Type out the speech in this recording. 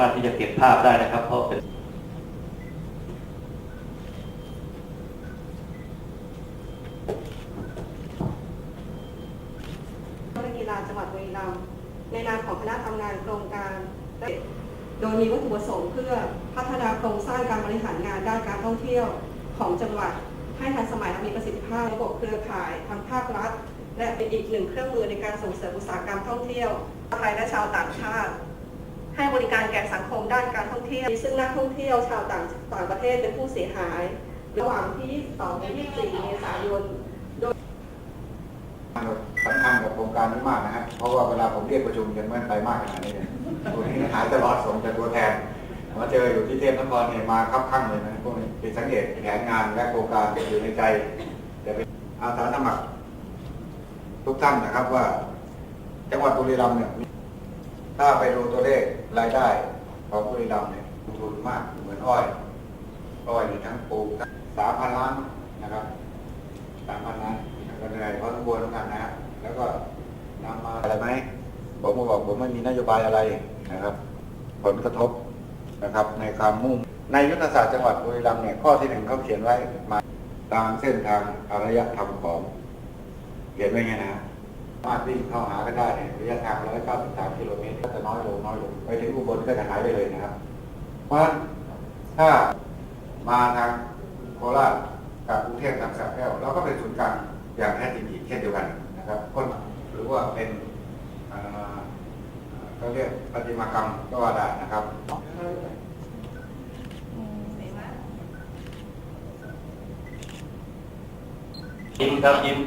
สามารถที่จะเก็บภาพได้นะครับ เพราะเป็นนักกีฬาจังหวัดบุรีรัมย์ในนามของคณะทำงานโครงการ โดยมีวัตถุประสงค์เพื่อพัฒนาโครงสร้างการบริหารงานด้านการท่องเที่ยวของจังหวัด ให้ทันสมัยและมีประสิทธิภาพระบบเครือข่ายทางภาครัฐ และเป็นอีกหนึ่งเครื่องมือในการส่งเสริมอุตสาหกรรมท่องเที่ยวไทยและชาวต่างชาติ บริการแก่สังคมด้านการท่องเที่ยว ซึ่งนักท่องเที่ยวชาวต่างต่างประเทศเป็นผู้เสียหาย ระหว่างที่ 22และ24 เมษายนสำคัญกับโครงการนี้มากนะฮะเพราะว่าเวลาผมเรียกประชุมยังไม่ไปมากขนาดนี้เลยตัวนี้หายตลอดส่งแต่ตัวแทนมาเจออยู่ที่เทพนครเนี่ยมาคับข้างเลยนะพวกนี้เป็นสังเกตแผนงานและโครงการอยู่ในใจจะเป็นอาสาสมัครทุกท่านนะครับว่า จังหวัดบุรีรัมย์เนี่ย ถ้าไปดูตัวเลขรายได้ของบุรีรัมย์เนี่ยลงทุนมากเหมือนอ้อย อ้อยนี่ทั้งปลูกสามพันล้านนะครับสามพันล้านก็เหนื่อยพอสมควรเหมือนกันนะฮะแล้วก็นำมาอะไรไหมผมก็บอกผมไม่มีนโยบายอะไรนะครับ ผลกระทบนะครับ ในความมุ่งในยุทธศาสตร์จังหวัดบุรีรัมย์เนี่ยข้อที่หนึ่งเขาเขียนไว้มาตามเส้นทางอารยธรรมของเขียนไว้ไงนะสา มารถวิ่งเข้าหากันได้เนี่ยระยะทาง 193 กิโลเมตรก็จะน้อยลงน้อยลงไปถึงอุบลก็จะหายไปเลยนะครับ เพราะฉะนั้นถ้ามาทางโคราชกับกรุงเทพทางสระแก้วเราก็เป็นศูนย์กลางอย่างแท้จริงอีกเช่นเดียวกันนะครับคนหรือว่าเป็นเอ่อเขาเรียกประติมากรรมก็ว่าได้นะครับยิ้มครับยิ้ม